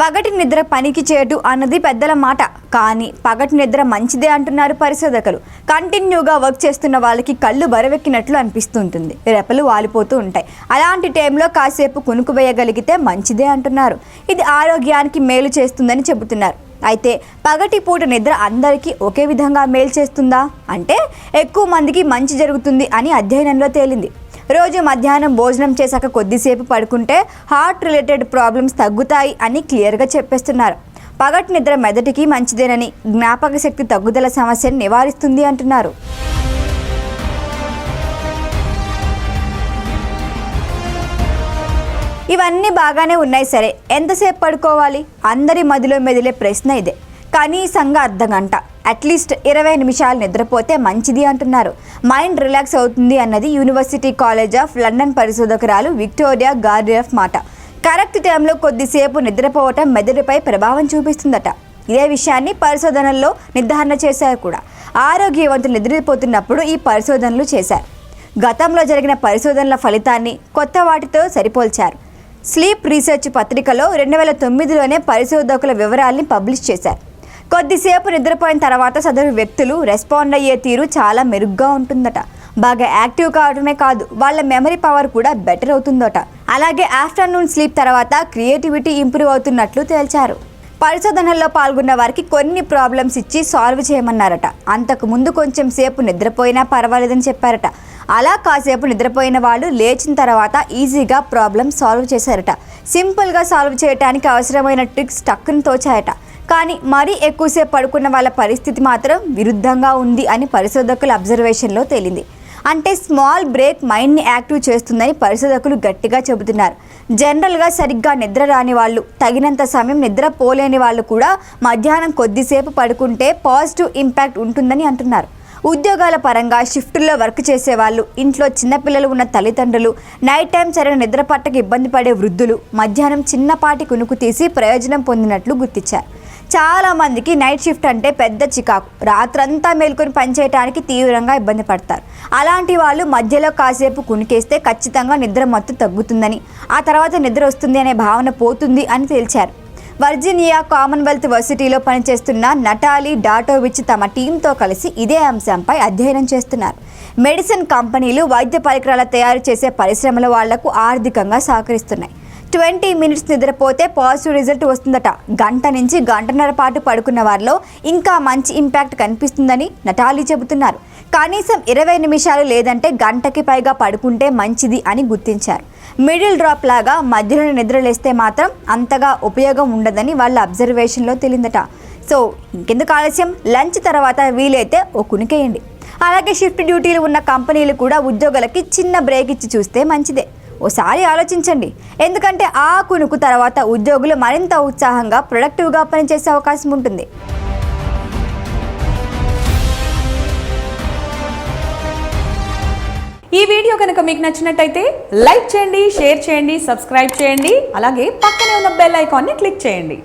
పగటి నిద్ర పనికి చేయటు అన్నది పెద్దల మాట. కానీ పగటి నిద్ర మంచిదే అంటున్నారు పరిశోధకులు. కంటిన్యూగా వర్క్ చేస్తున్న వాళ్ళకి కళ్ళు బరవెక్కినట్లు అనిపిస్తుంటుంది. రెపలు వాలిపోతూ ఉంటాయి. అలాంటి టైంలో కాసేపు కునుకు వేయగలిగితే మంచిదే అంటున్నారు. ఇది ఆరోగ్యానికి మేలు చేస్తుందని చెబుతున్నారు. అయితే పగటి పూట నిద్ర అందరికీ ఒకే విధంగా మేలు చేస్తుందా? అంటే ఎక్కువ మందికి మంచి జరుగుతుంది అని అధ్యయనంలో తేలింది. రోజు మధ్యాహ్నం భోజనం చేశాక కొద్దిసేపు పడుకుంటే హార్ట్ రిలేటెడ్ ప్రాబ్లమ్స్ తగ్గుతాయి అని క్లియర్గా చెప్పేస్తున్నారు. పగటి నిద్ర మెదటికి మంచిదేనని జ్ఞాపక శక్తి తగ్గుదల సమస్యను నివారిస్తుంది అంటున్నారు. ఇవన్నీ బాగానే ఉన్నాయి సరే ఎంతసేపు పడుకోవాలి? అందరి మదిలో మెదిలే ప్రశ్న ఇదే. కనీసంగా అర్ధ గంట అట్లీస్ట్ ఇరవై నిమిషాలు నిద్రపోతే మంచిది అంటున్నారు. మైండ్ రిలాక్స్ అవుతుంది అన్నది యూనివర్సిటీ కాలేజ్ ఆఫ్ లండన్ పరిశోధకురాలు విక్టోరియా గార్డియఫ్ మాట. కరెక్ట్ టైంలో కొద్దిసేపు నిద్రపోవటం మెదడుపై ప్రభావం చూపిస్తుందట. ఇదే విషయాన్ని పరిశోధనల్లో నిర్ధారణ చేశారు కూడా. ఆరోగ్యవంతులు నిద్రపోతున్నప్పుడు ఈ పరిశోధనలు చేశారు. గతంలో జరిగిన పరిశోధనల ఫలితాన్ని కొత్త వాటితో సరిపోల్చారు. స్లీప్ రీసెర్చ్ పత్రికలో రెండు వేల తొమ్మిదిలోనే పరిశోధకుల వివరాల్ని పబ్లిష్ చేశారు. కొద్దిసేపు నిద్రపోయిన తర్వాత సదరు వ్యక్తులు రెస్పాండ్ అయ్యే తీరు చాలా మెరుగ్గా ఉంటుందట. బాగా యాక్టివ్ కావడమే కాదు వాళ్ళ మెమరీ పవర్ కూడా బెటర్ అవుతుందట. అలాగే ఆఫ్టర్నూన్ స్లీప్ తర్వాత క్రియేటివిటీ ఇంప్రూవ్ అవుతున్నట్లు తేల్చారు. పరిశోధనల్లో పాల్గొన్న వారికి కొన్ని ప్రాబ్లమ్స్ ఇచ్చి సాల్వ్ చేయమన్నారట. అంతకు ముందు కొంచెం సేపు నిద్రపోయినా పర్వాలేదని చెప్పారట. అలా కాసేపు నిద్రపోయిన వాళ్ళు లేచిన తర్వాత ఈజీగా ప్రాబ్లం సాల్వ్ చేశారట. సింపుల్గా సాల్వ్ చేయడానికి అవసరమైన ట్రిక్స్ టక్కును తోచాయట. కానీ మరీ ఎక్కువసేపు పడుకున్న వాళ్ళ పరిస్థితి మాత్రం విరుద్ధంగా ఉంది అని పరిశోధకుల అబ్జర్వేషన్లో తేలింది. అంటే స్మాల్ బ్రేక్ మైండ్ని యాక్టివ్ చేస్తుందని పరిశోధకులు గట్టిగా చెబుతున్నారు. జనరల్గా సరిగ్గా నిద్ర రాని వాళ్ళు తగినంత సమయం నిద్ర పోలేని వాళ్ళు కూడా మధ్యాహ్నం కొద్దిసేపు పడుకుంటే పాజిటివ్ ఇంపాక్ట్ ఉంటుందని అంటున్నారు. ఉద్యోగాల పరంగా షిఫ్టుల్లో వర్క్ చేసేవాళ్ళు ఇంట్లో చిన్నపిల్లలు ఉన్న తల్లిదండ్రులు నైట్ టైం సరైన నిద్ర పట్టక ఇబ్బంది పడే వృద్ధులు మధ్యాహ్నం చిన్నపాటి కునుకు తీసి ప్రయోజనం పొందినట్లు గుర్తించారు. చాలా మందికి నైట్ షిఫ్ట్ అంటే పెద్ద చికాకు. రాత్రంతా మేల్కొని పనిచేయడానికి తీవ్రంగా ఇబ్బంది పడతారు. అలాంటి వాళ్ళు మధ్యలో కాసేపు కునికేస్తే ఖచ్చితంగా నిద్ర మత్తు తగ్గుతుందని ఆ తర్వాత నిద్ర వస్తుంది అనే భావన పోతుంది అని తేల్చారు. వర్జీనియా కామన్వెల్త్ వర్సిటీలో పనిచేస్తున్న నటాలి డాటోవిచ్ తమ టీంతో కలిసి ఇదే అంశంపై అధ్యయనం చేస్తున్నారు. మెడిసిన్ కంపెనీలు వైద్య పరికరాల తయారు చేసే పరిశ్రమల వాళ్ళకు ఆర్థికంగా సహకరిస్తున్నాయి. ట్వంటీ మినిట్స్ నిద్రపోతే పాజిటివ్ రిజల్ట్ వస్తుందట. గంట నుంచి గంటన్నర పాటు పడుకున్న వారిలో ఇంకా మంచి ఇంపాక్ట్ కనిపిస్తుందని నటాలి చెబుతున్నారు. కనీసం ఇరవై నిమిషాలు లేదంటే గంటకి పైగా పడుకుంటే మంచిది అని గుర్తించారు. మిడిల్ డ్రాప్ లాగా మధ్యలో నిద్రలేస్తే మాత్రం అంతగా ఉపయోగం ఉండదని వాళ్ళ అబ్జర్వేషన్లో తెలిందట. సో ఇంకెందుకు ఆలస్యం? లంచ్ తర్వాత వీలైతే ఓ కునికేయండి. అలాగే షిఫ్ట్ డ్యూటీలు ఉన్న కంపెనీలు కూడా ఉద్యోగులకి చిన్న బ్రేక్ ఇచ్చి చూస్తే మంచిదే. ఓసారి ఆలోచించండి. ఎందుకంటే ఆ కునుకు తర్వాత ఉద్యోగులు మరింత ఉత్సాహంగా ప్రొడక్టివ్గా పనిచేసే అవకాశం ఉంటుంది. ఈ వీడియో కనుక మీకు నచ్చినట్టయితే లైక్ చేయండి షేర్ చేయండి సబ్స్క్రైబ్ చేయండి. అలాగే పక్కనే ఉన్న బెల్ ఐకాన్ని క్లిక్ చేయండి.